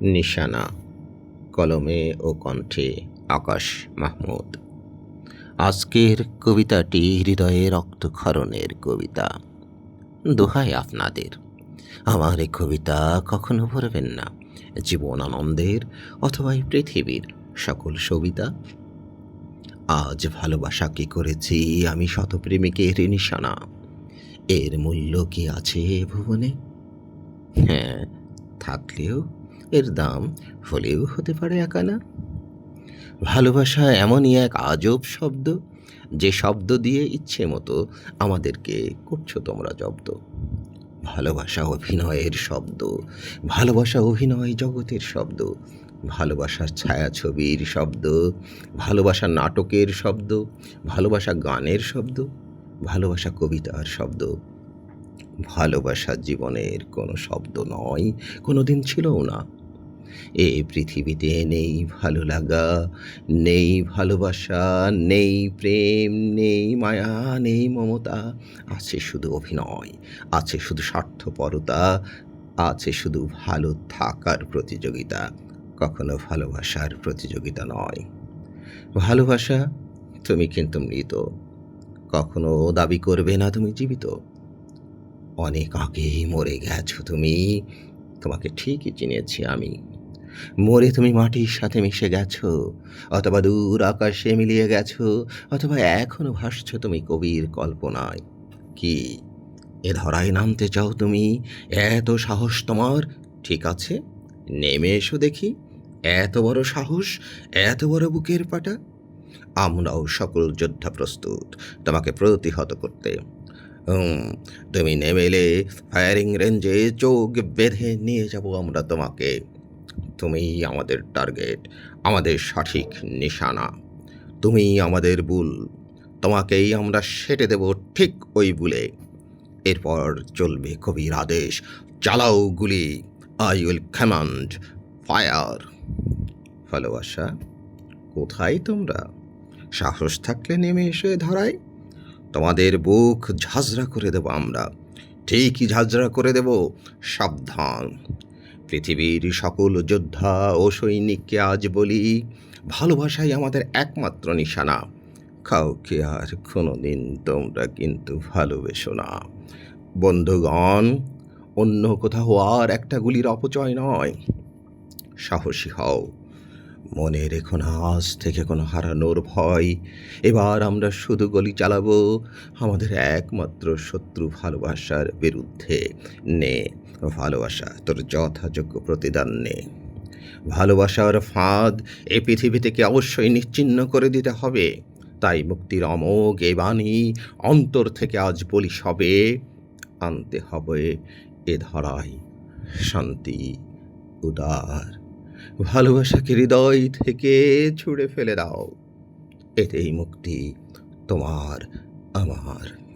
নিশানা, কলমে ও কণ্ঠে আকাশ মাহমুদ। আজকের কবিতাটি হৃদয়ে রক্তক্ষরণের কবিতা। দোহাই আপনাদের। আমার এই কবিতা কখনো ভরবেন না। জীবন আনন্দের অথবা এই পৃথিবীর সকল সবিতা। আজ ভালোবাসা কি করেছি আমি শতপ্রেমিকের নিশানা। এর মূল্য কি আছে ভুবনে? হ্যাঁ থাকলেও এর দাম হলেও হতে পারে একানা ভালোবাসা এমনই এক আজব শব্দ, যে শব্দ দিয়ে ইচ্ছে মতো আমাদেরকে করছ তোমরা জব্দ। ভালোবাসা অভিনয়ের শব্দ, ভালোবাসা অভিনয় জগতের শব্দ, ভালোবাসার ছায়াছবির শব্দ, ভালোবাসা নাটকের শব্দ, ভালোবাসা গানের শব্দ, ভালোবাসা কবিতার শব্দ। ভালোবাসা জীবনের কোনো শব্দ নয় কোনো দিন ছিলও না। এ পৃথিবীতে নেই ভালো লাগা, নেই ভালোবাসা, নেই প্রেম, নেই মায়া, নেই মমতা। আছে শুধু অভিনয়, আছে শুধু স্বার্থপরতা, আছে শুধু ভালো থাকার প্রতিযোগিতা। কখনো ভালোবাসার প্রতিযোগিতা নয়। ভালোবাসা, তুমি কিন্তু মৃত। কখনো দাবি করবে না তুমি জীবিত। অনেক আগেই মরে গেছো তুমি। তোমাকে ঠিকই চিনেছি আমি। মরে তুমি মাটির সাথে মিশে গেছো, অথবা দূর আকাশে মিলিয়ে গেছো, অথবা এখনও ভাসছ তুমি কবির কল্পনায়। কি? এ ধরায় নামতে চাও তুমি? এত সাহস তোমার? ঠিক আছে, নেমে এসো দেখি। এত বড় সাহস, এত বড় বুকের পাটা? আমরাও সকল যোদ্ধা প্রস্তুত, তোমাকে প্রতিহত করতে। তুমি নেমে এলে ফায়ারিং রেঞ্জে চোখ বেঁধে নিয়ে যাব আমরা তোমাকে। তুমি আমাদের টার্গেট আমাদের সঠিক নিশানা। তুমি আমাদের বুল তোমাকেই আমরা সেটে দেব ঠিক ওই বুলে এরপর চলবে কবির আদেশ, চালাও গুলি আই উইল কমান্ড ফায়ার ভালোবাসা, কোথায় তোমরা? সাহস থাকলে নেমে এসে ধরায়। তোমাদের বুক ঝাঁঝরা করে দেব আমরা, ঠিকই ঝাঁঝরা করে দেব, সাবধান। পৃথিবীর সকল যোদ্ধা ও সৈনিককে আজ বলি, ভালোবাসাই আমাদের একমাত্র নিশানা। কাউকে আর কোনো দিন তোমরা কিন্তু ভালোবেসো না। বন্ধুগণ, অন্য কোথাও আর একটা গুলির অপচয় নয়। সাহসী হও। মনে রেখো না, আজ থেকে কোনো হারানোর ভয়। এবার আমরা শুধু গলি চালাবো, আমাদের একমাত্র শত্রু ভালোবাসার বিরুদ্ধে নে, ভালোবাসা তোর যথাযোগ্য প্রতিদান নে। ভালোবাসার ফাঁদ এ পৃথিবী থেকে অবশ্যই নিশ্চিহ্ন করে দিতে হবে। তাই মুক্তির অমোঘ এ বাণী অন্তর থেকে আজ বলি সবে, আনতে হবে এ ধরায় শান্তি, উদার। ভালোবাসাকে হৃদয় থেকে ছুঁড়ে ফেলে দাও। এতেই মুক্তি তোমার আমার।